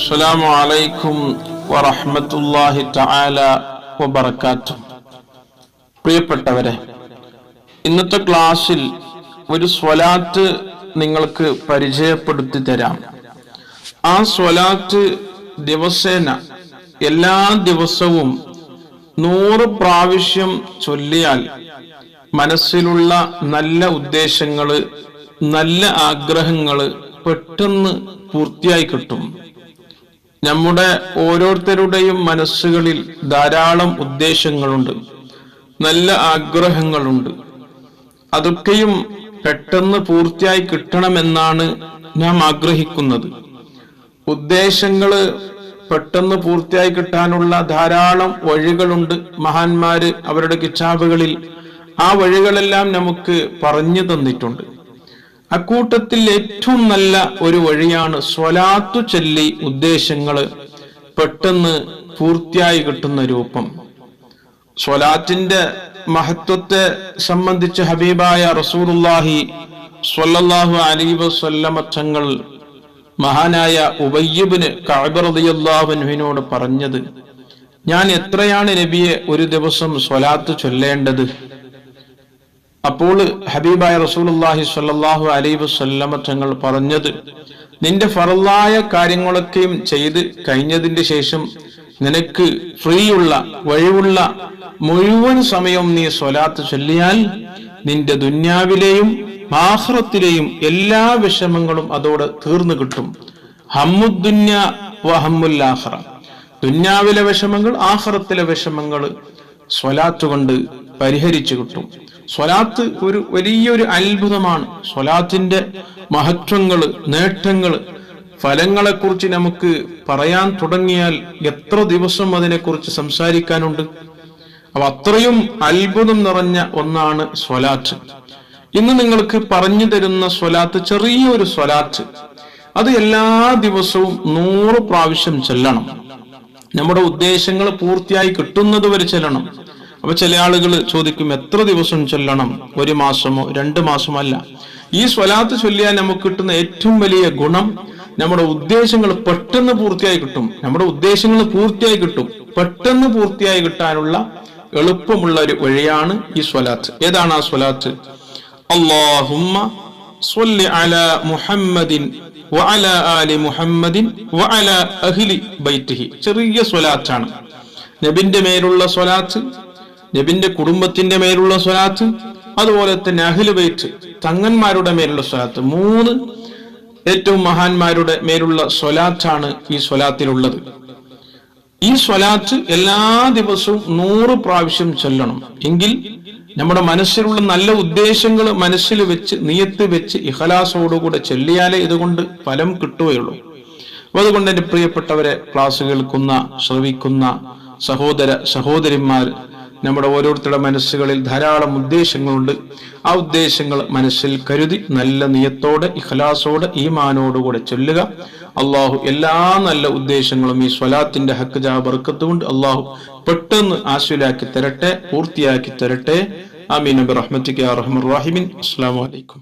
السلام عليكم ورحمة الله تعالى وبركاته പ്രിയപ്പെട്ടവരെ ഇന്നത്തെ ക്ലാസ്സിൽ ഒരു സ്വലാത്ത് നിങ്ങൾക്ക് പരിചയപ്പെടുത്തി തരാം ആ സ്വലാത്ത് ദിവസേന എല്ലാ ദിവസവും നൂറ് പ്രാവശ്യം ചൊല്ലിയാൽ മനസ്സിലുള്ള നല്ല ഉദ്ദേശങ്ങള് നല്ല ആഗ്രഹങ്ങള് പെട്ടെന്ന് പൂർത്തിയായി കിട്ടും നമ്മുടെ ഓരോരുത്തരുടെയും മനസ്സുകളിൽ ധാരാളം ഉദ്ദേശങ്ങളുണ്ട്. നല്ല ആഗ്രഹങ്ങളുണ്ട്. അതൊക്കെയും പെട്ടെന്ന് പൂർത്തിയായി കിട്ടണമെന്നാണ് നാം ആഗ്രഹിക്കുന്നത്. ഉദ്ദേശങ്ങൾ പെട്ടെന്ന് പൂർത്തിയായി കിട്ടാനുള്ള ധാരാളം വഴികളുണ്ട് മഹാന്മാര് അവരുടെ കിച്ചാബുകളിൽ ആ വഴികളെല്ലാം നമുക്ക് പറഞ്ഞു തന്നിട്ടുണ്ട്. അക്കൂട്ടത്തിൽ ഏറ്റവും നല്ല ഒരു വഴിയാണ് സ്വലാത്തു ചൊല്ലി ഉദ്ദേശങ്ങൾ പെട്ടെന്ന് പൂർത്തിയായി കിട്ടുന്ന രൂപം. സ്വലാത്തിന്റെ മഹത്വത്തെ സംബന്ധിച്ച് ഹബീബായ റസൂറുല്ലാഹി സ്വല്ലല്ലാഹു അലൈഹി വസല്ലമ തങ്ങൾ മഹാനായ ഉബയ്യബിന് കഅബറദിയല്ലാഹുവിനോട് പറഞ്ഞത് ഞാൻ എത്രയാണ് നബിയെ ഒരു ദിവസം സ്വലാത്ത് ചൊല്ലേണ്ടത്? അപ്പോൾ ഹബീബായ റസൂലുള്ളാഹി സ്വല്ലല്ലാഹു അലൈഹി വസല്ലമ തങ്ങൾ പറഞ്ഞത് നിന്റെ ഫറലായ കാര്യങ്ങളൊക്കെയും ചെയ്ത് കഴിഞ്ഞതിന്റെ ശേഷം നിനക്ക് ഫ്രീയുള്ള വഴിവുള്ള മുഴുവൻ സമയം നീ സ്വലാത്ത് ചൊല്ലിയാൽ നിന്റെ ദുന്യാവിലെയും ആഹ്റത്തിലെയും എല്ലാ വിഷമങ്ങളും അതോടെ തീർന്നു കിട്ടും. ഹമ്മുദ്ദുന്യ വഹമ്മുല്ലാഹ്റ ദുന്യാവിലെ വിഷമങ്ങൾ ആഹ്റത്തിലെ വിഷമങ്ങൾ സ്വലാത്ത് കൊണ്ട് പരിഹരിച്ചു കിട്ടും. സ്വലാത്ത് ഒരു വലിയൊരു അത്ഭുതമാണ്. സ്വലാത്തിന്റെ മഹത്വങ്ങൾ നേട്ടങ്ങൾ ഫലങ്ങളെക്കുറിച്ച് നമുക്ക് പറയാൻ തുടങ്ങിയാൽ എത്ര ദിവസം അതിനെക്കുറിച്ച് സംസാരിക്കാനുണ്ട്? അപ്പൊ അത്രയും അത്ഭുതം നിറഞ്ഞ ഒന്നാണ് സ്വലാറ്റ് ഇന്ന് നിങ്ങൾക്ക് പറഞ്ഞു തരുന്ന സ്വലാത്ത് ചെറിയൊരു സ്വലാറ്റ് അത് എല്ലാ ദിവസവും നൂറ് പ്രാവശ്യം ചെല്ലണം. നമ്മുടെ ഉദ്ദേശങ്ങൾ പൂർത്തിയായി കിട്ടുന്നത് വരെ ചെല്ലണം. അപ്പൊ ചില ആളുകൾ ചോദിക്കും എത്ര ദിവസം ചൊല്ലണം? ഒരു മാസമോ രണ്ട് മാസമോ അല്ല. ഈ സ്വലാത്ത് ചൊല്ലിയാൽ നമുക്ക് കിട്ടുന്ന ഏറ്റവും വലിയ ഗുണം നമ്മുടെ ഉദ്ദേശങ്ങൾ പെട്ടെന്ന് പൂർത്തിയായി കിട്ടും. നമ്മുടെ ഉദ്ദേശങ്ങൾ പൂർത്തിയായി കിട്ടും. പെട്ടെന്ന് പൂർത്തിയായി കിട്ടാനുള്ള എളുപ്പമുള്ള ഒരു വഴിയാണ് ഈ സ്വലാത്ത്. ഏതാണ് ആ സ്വലാത്ത്? അള്ളാഹുമ്മ സ്വല്ലി അലാ മുഹമ്മദിൻ വഅലാ ആലി മുഹമ്മദിൻ വഅലാ അഹ്ലി ബൈത്തിഹി. ചെറിയ സ്വലാത്താണ്. നബിന്റെ മേലുള്ള സ്വലാത്ത് നബിന്റെ കുടുംബത്തിന്റെ മേലുള്ള സ്വലാത്ത് അതുപോലെ തന്നെ അഹ്ലു ബൈത്ത് തങ്ങന്മാരുടെ മേലുള്ള സ്വലാത്ത്. മൂന്ന് ഏറ്റവും മഹാന്മാരുടെ മേലുള്ള സ്വലാത്താണ് ഈ സ്വലാത്തിലുള്ളത്. ഈ സ്വലാത്ത് എല്ലാ ദിവസവും നൂറ് പ്രാവശ്യം ചൊല്ലണം. എങ്കിൽ നമ്മുടെ മനസ്സിലുള്ള നല്ല ഉദ്ദേശങ്ങൾ മനസ്സിൽ വെച്ച് നിയത്ത് വെച്ച് ഇഹലാസോടുകൂടെ ചൊല്ലിയാലേ ഇതുകൊണ്ട് ഫലം കിട്ടുകയുള്ളൂ. അപ്പൊ അതുകൊണ്ട് എന്റെ പ്രിയപ്പെട്ടവരെ ക്ലാസ് കേൾക്കുന്ന ശ്രവിക്കുന്ന സഹോദര സഹോദരിമാർ നമ്മുടെ ഓരോരുത്തരുടെ മനസ്സുകളിൽ ധാരാളം ഉദ്ദേശങ്ങളുണ്ട്. ആ ഉദ്ദേശങ്ങൾ മനസ്സിൽ കരുതി നല്ല നിയത്തോടെ ഇഖലാസോടെ ഈമാനോടുകൂടെ ചൊല്ലുക. അള്ളാഹു എല്ലാ നല്ല ഉദ്ദേശങ്ങളും ഈ സ്വലാത്തിന്റെ ഹക്ക് ജാബർക്കത്ത് കൊണ്ട് അള്ളാഹു പെട്ടെന്ന് ആശുലാക്കി തരട്ടെ പൂർത്തിയാക്കി തരട്ടെ. ആമീൻ. റഹ്മത്തിക്ക് റഹ്മർ അസ്സാം വലൈക്കും